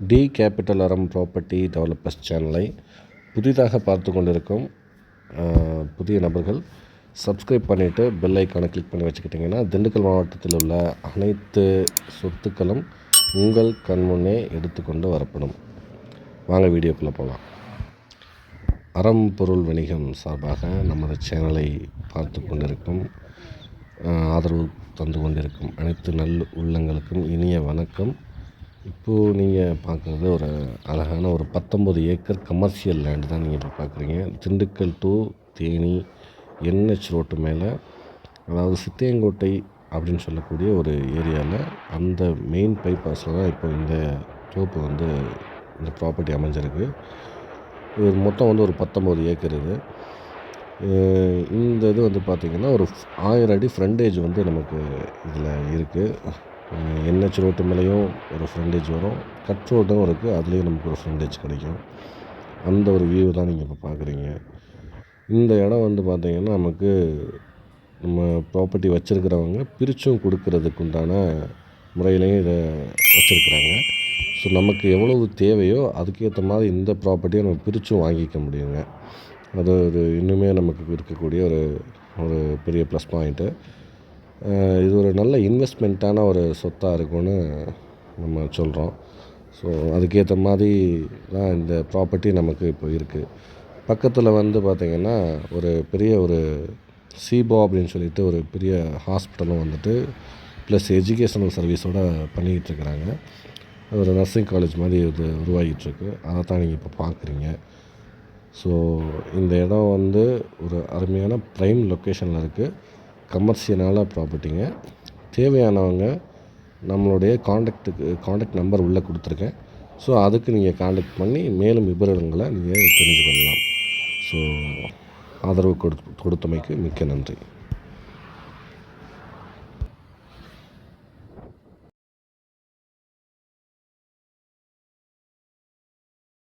T capital Aram property developers சேனலை புதிதாக பார்த்து கொண்டிருக்கும் புதிய நபர்கள் சப்ஸ்கிரைப் பண்ணிவிட்டு பெல் ஐக்கானை கிளிக் பண்ணி வச்சுக்கிட்டிங்கன்னா திண்டுக்கல் மாவட்டத்தில் உள்ள அனைத்து சொத்துக்களும் உங்கள் கண்முன்னே எடுத்துக்கொண்டு வரப்படும். வாங்க வீடியோக்குள்ளே போகலாம். அறம் பொருள் வணிகம் சார்பாக நமது சேனலை பார்த்து கொண்டிருக்கும் ஆதரவு தந்து கொண்டிருக்கும் அனைத்து நல் உள்ளங்களுக்கும் இனிய வணக்கம். இப்போது நீங்கள் பார்க்குறது ஒரு அழகான ஒரு பத்தொம்பது ஏக்கர் கமர்ஷியல் லேண்டு தான் நீங்கள் இப்போ பார்க்குறீங்க. Dindigul to Theni NH road மேலே அதாவது சித்தியங்கோட்டை அப்படின்னு சொல்லக்கூடிய ஒரு ஏரியாவில் அந்த மெயின் பைபாஸில் தான் இப்போ இந்த தோப்பு வந்து இந்த ப்ராப்பர்ட்டி அமைஞ்சிருக்கு. இது மொத்தம் வந்து ஒரு பத்தொம்பது ஏக்கர் இது. இந்த இது வந்து பார்த்திங்கன்னா ஒரு ஆயிரம் அடி ஃப்ரண்டேஜ் வந்து நமக்கு இதில் இருக்குது என்ஹெச் ரோட்டு மேலேயும் ஒரு ஃப்ரண்டேஜ் வரும். கட் ரோட்டும் இருக்குது அதுலேயும் நமக்கு ஒரு ஃப்ரண்டேஜ் கிடைக்கும். அந்த ஒரு வியூ தான் நீங்கள் இப்போ பார்க்குறீங்க இந்த இடம் வந்து பார்த்திங்கன்னா நமக்கு நம்ம ப்ராப்பர்ட்டி வச்சுருக்கிறவங்க பிரித்தும் கொடுக்கறதுக்கு உண்டான முறையிலையும் இதை வச்சுருக்குறாங்க. ஸோ நமக்கு எவ்வளவு தேவையோ அதுக்கேற்ற மாதிரி இந்த ப்ராப்பர்ட்டியை நம்ம பிரித்தும் வாங்கிக்க முடியுங்க. அது ஒரு இன்னுமே நமக்கு இருக்கக்கூடிய ஒரு ஒரு பெரிய ப்ளஸ் பாயிண்ட்டு இது ஒரு நல்ல இன்வெஸ்ட்மெண்ட்டான ஒரு சொத்தாக இருக்கும்னு நம்ம சொல்கிறோம் ஸோ அதுக்கேற்ற மாதிரி தான் இந்த ப்ராப்பர்ட்டி நமக்கு இப்போ இருக்குது பக்கத்தில் வந்து பார்த்திங்கன்னா ஒரு பெரிய ஒரு சீபோ அப்படின்னு சொல்லிட்டு ஒரு பெரிய ஹாஸ்பிட்டலும் வந்துட்டு ப்ளஸ் எஜுகேஷனல் சர்வீஸோடு பண்ணிக்கிட்டுருக்குறாங்க ஒரு நர்சிங் காலேஜ் மாதிரி இது உருவாகிட்டுருக்கு. அதை தான் நீங்கள் இப்போ பார்க்குறீங்க ஸோ இந்த இடம் வந்து ஒரு அருமையான ப்ரைம் லொக்கேஷனில் இருக்குது கமர்ஷியலான ப்ராப்பர்ட்டிங்க தேவையானவங்க நம்மளுடைய காண்டக்ட்டுக்கு காண்டக்ட் நம்பர் உள்ளே கொடுத்துருக்கேன் ஸோ அதுக்கு நீங்கள் காண்டக்ட் பண்ணி மேலும் விபரங்களை நீங்கள் தெரிஞ்சு ஸோ ஆதரவு கொடு கொடுத்தமைக்கு மிக்க நன்றி.